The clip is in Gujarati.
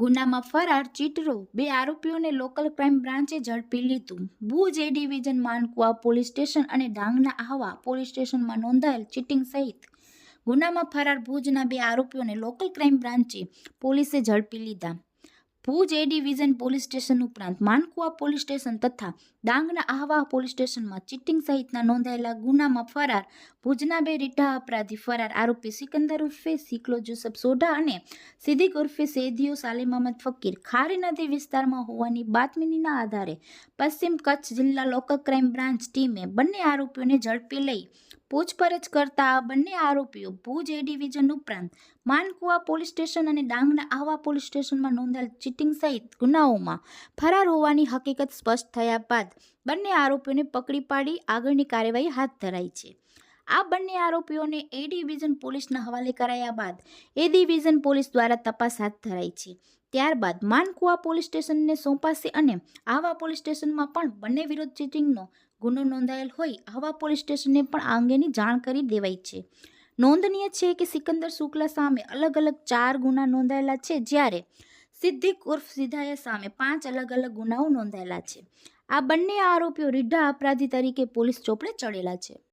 ગુનામાં ફરાર, ચીટરો, બે આરોપીઓને લોકલ ક્રાઇમ બ્રાન્ચે ઝડપી લીધું. Bhuj A division Mankuva police station અને ડાંગના આહવા પોલીસ સ્ટેશનમાં નોંધાયેલ ચીટિંગ સહિત ગુનામાં ફરાર ભુજના બે આરોપીઓને લોકલ ક્રાઇમ બ્રાન્ચે પોલીસે ઝડપી લીધા. Bhuj A division police station ઉપરાંત માનકુવા પોલીસ સ્ટેશન તથા ડાંગના આહવા પોલીસ સ્ટેશનમાં ચીટિંગ સહિતના નોંધાયેલા ગુનામાં ફરાર ભુજના બે રીઢા અપરાધી ફરાર આરોપી સિકંદર ઉર્ફે સિકલો જુસફ સોઢા અને સિદ્દીક ઉર્ફે સૈદિયો સાલિમ અહમદ ફકીર ખારી નદી વિસ્તારમાં હોવાની બાતમીના આધારે પશ્ચિમ કચ્છ જિલ્લા લોકલ ક્રાઇમ બ્રાન્ચ ટીમે બંને આરોપીઓને ઝડપી લઈ પૂછપરછ કરતા બંને આરોપીઓ ભુજ એ ડિવિઝન ઉપરાંત માનકુવા પોલીસ સ્ટેશન અને ડાંગના આહવા પોલીસ સ્ટેશનમાં નોંધાયેલ ચીટિંગ સહિત ગુનાઓમાં ફરાર હોવાની હકીકત સ્પષ્ટ થયા બાદ બંને આરોપીઓને પકડી પાડી આગળની કાર્યવાહી હાથ ધરાઈ છે. આ બંને આરોપીઓને એ ડિવિઝન પોલીસના હવાલે કરાયા બાદ એ ડિવિઝન પોલીસ દ્વારા તપાસ હાથ ધરાઈ છે. ત્યારબાદ માનકુવા પોલીસ સ્ટેશનને સોંપાશે અને આવા પોલીસ સ્ટેશનમાં પણ બંને વિરુદ્ધ ચીટિંગનો ગુનો નોંધાયેલ હોય આવા પોલીસ સ્ટેશનને પણ આ અંગેની જાણ કરી દેવાઈ છે. નોંધનીય છે કે સિકંદર શુક્લા સામે અલગ અલગ ચાર ગુના નોંધાયેલા છે, જ્યારે સિદ્ધિક ઉર્ફ સિદ્ધાયા સામે પાંચ અલગ અલગ ગુનાઓ નોંધાયેલા છે. આ બંને આરોપીઓ રીઢા અપરાધી તરીકે પોલીસ ચોપડે ચડેલા છે.